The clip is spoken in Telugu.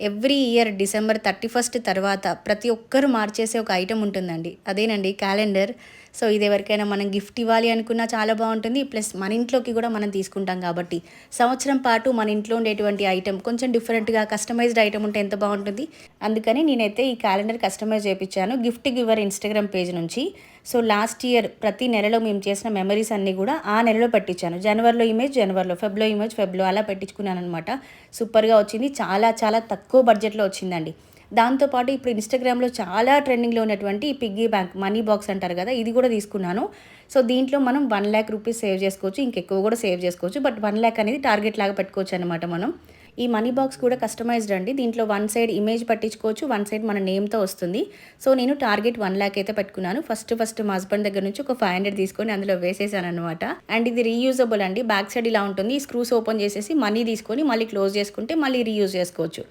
Every year December thirty first తర్వాత ప్రతి ఒక్కరు మార్చేసే ఒక ఐటెం ఉంటుందండి. అదేనండి క్యాలెండర్. సో ఇది ఎవరికైనా మనం గిఫ్ట్ ఇవ్వాలి అనుకున్నా చాలా బాగుంటుంది. ప్లస్ మన ఇంట్లోకి కూడా మనం తీసుకుంటాం కాబట్టి సంవత్సరం పాటు మన ఇంట్లో ఉండేటువంటి ఐటెం కొంచెం డిఫరెంట్గా కస్టమైజ్డ్ ఐటెం ఉంటే ఎంత బాగుంటుంది. అందుకని నేనైతే ఈ క్యాలెండర్ కస్టమైజ్ చేయించాను గిఫ్ట్ గివర్ ఇన్స్టాగ్రామ్ పేజ్ నుంచి. సో లాస్ట్ ఇయర్ ప్రతి నెలలో మేము చేసిన మెమరీస్ అన్నీ కూడా ఆ నెలలో పెట్టించాను జనవరిలో ఇమేజ్ జనవరిలో ఫెబ్లో ఇమేజ్ ఫెబ్లో అలా పెట్టించుకున్నాను అనమాట సూపర్గా వచ్చింది. చాలా చాలా తక్కువ బడ్జెట్లో వచ్చిందండి. దాంతోపాటు ఇప్పుడు ఇన్స్టాగ్రామ్లో చాలా ట్రెండింగ్లో ఉన్నటువంటి ఈ పిగ్గీ బ్యాంక్ మనీ బాక్స్ అంటారు కదా ఇది కూడా తీసుకున్నాను. సో దీంట్లో మనం వన్ ల్యాక్ రూపీస్ సేవ్ చేసుకోవచ్చు ఇంకెక్కువ కూడా సేవ్ చేసుకోవచ్చు బట్ వన్ ల్యాక్ అనేది టార్గెట్ లాగా పెట్టుకోవచ్చు అనమాట మనం. ఈ మనీ బాక్స్ కూడా కస్టమైజ్డ్ అండి. దీంట్లో వన్ సైడ్ ఇమేజ్ పట్టించుకోవచ్చు వన్ సైడ్ మన నేమ్తో వస్తుంది. సో నేను టార్గెట్ వన్ ల్యాక్ అయితే పెట్టుకున్నాను. ఫస్ట్ ఫస్ట్ మా హస్బెండ్ దగ్గర నుంచి ఒక ఫైవ్ హండ్రెడ్ తీసుకొని అందులో వేసేసాను అనమాట అండ్ ఇది రీయూజబుల్ అండి. బ్యాక్ సైడ్ ఇలా ఉంటుంది. ఈ స్క్రూస్ ఓపెన్ చేసేసి మనీ తీసుకొని మళ్ళీ క్లోజ్ చేసుకుంటే మళ్ళీ రీయూజ్ చేసుకోవచ్చు.